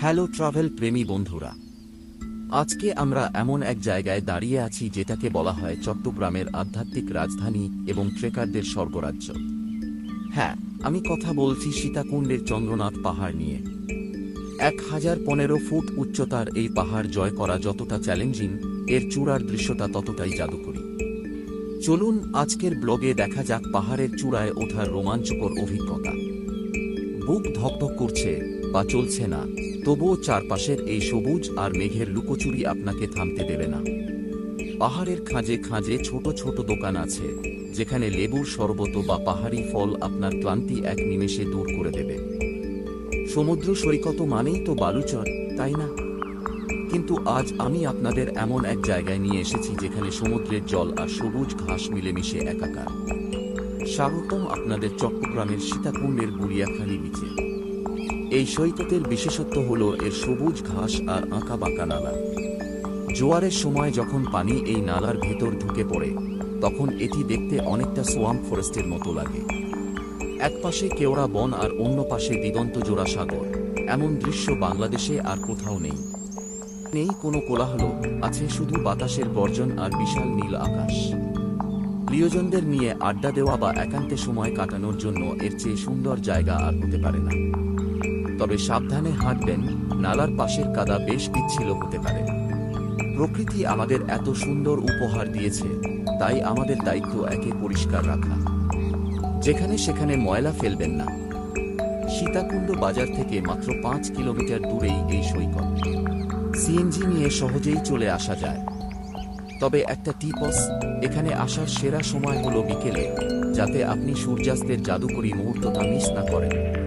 Hello travel প্রেমী বন্ধুরা। আজকে আমরা এমন এক জায়গায় দাঁড়িয়ে আছি যেটাকে বলা হয় চট্টগ্রামের আধ্যাত্মিক রাজধানী এবং ট্রেকারদের স্বর্গরাজ্য। হ্যাঁ আমি কথা বলছি সীতাকুণ্ডের চন্দ্রনাথ পাহাড় নিয়ে। এক হাজার পনেরো ফুট উচ্চতার এই পাহাড় জয় করা যতটা চ্যালেঞ্জিং এর চূড়ার দৃশ্যটা ততটাই জাদুকরী। চলুন আজকের ব্লগে দেখা যাক পাহাড়ের চূড়ায় ওঠার রোমাঞ্চকর অভিজ্ঞতা। বুক ধকধক করছে বা চলছে না। তবুও চারপাশের এই সবুজ আর মেঘের লুকোচুরি আপনাকে থামতে দেবে না। পাহাড়ের খাঁজে খাঁজে ছোট ছোট দোকান আছে, যেখানে লেবুর শরবত বা পাহাড়ি ফল আপনার ক্লান্তি এক নিমেষে দূর করে দেবে। সমুদ্র সৈকত মানেই তো বালুচর, তাই না? কিন্তু আজ আমি আপনাদের এমন এক জায়গায় নিয়ে এসেছি যেখানে সমুদ্রের জল আর সবুজ ঘাস মিলেমিশে একাকার। স্বাগতম আপনাদের চট্টগ্রামের সীতাকুণ্ডের বুড়িয়াখালী বিচে। এই সৈকতের বিশেষত্ব হল এর সবুজ ঘাস আর আঁকা বাঁকা নালা। জোয়ারের সময় যখন পানি এই নালার ভেতর ঢুকে পড়ে, তখন এটি দেখতে অনেকটা সোয়াম ফরেস্টের মতো লাগে। এক পাশে কেওড়া বন আর অন্য পাশে দিগন্ত জোড়া সাগর এমন দৃশ্য বাংলাদেশে আর কোথাও নেই। নেই কোনো কোলাহল আছে শুধু বাতাসের বর্জন আর বিশাল নীল আকাশ। প্রিয়জনদের নিয়ে আড্ডা দেওয়া বা একান্তে সময় কাটানোর জন্য এর চেয়ে সুন্দর জায়গা আর হতে পারে না। তবে সাবধানে হাঁটবেন, নালার পাশের কাদা বেশ পিচ্ছিল হতে পারে। প্রকৃতি আমাদের এত সুন্দর উপহার দিয়েছে, তাই আমাদের দায়িত্ব একে পরিষ্কার রাখা। যেখানে সেখানে ময়লা ফেলবেন না। সীতাকুণ্ড বাজার থেকে মাত্র পাঁচ কিলোমিটার দূরেই এই সৈকত। সিএনজি নিয়ে সহজেই চলে আসা যায়। তবে একটা টিপস, এখানে আসার সেরা সময় হলো বিকেলে, যাতে আপনি সূর্যাস্তের জাদুকরী মুহূর্তটা মিস না করেন।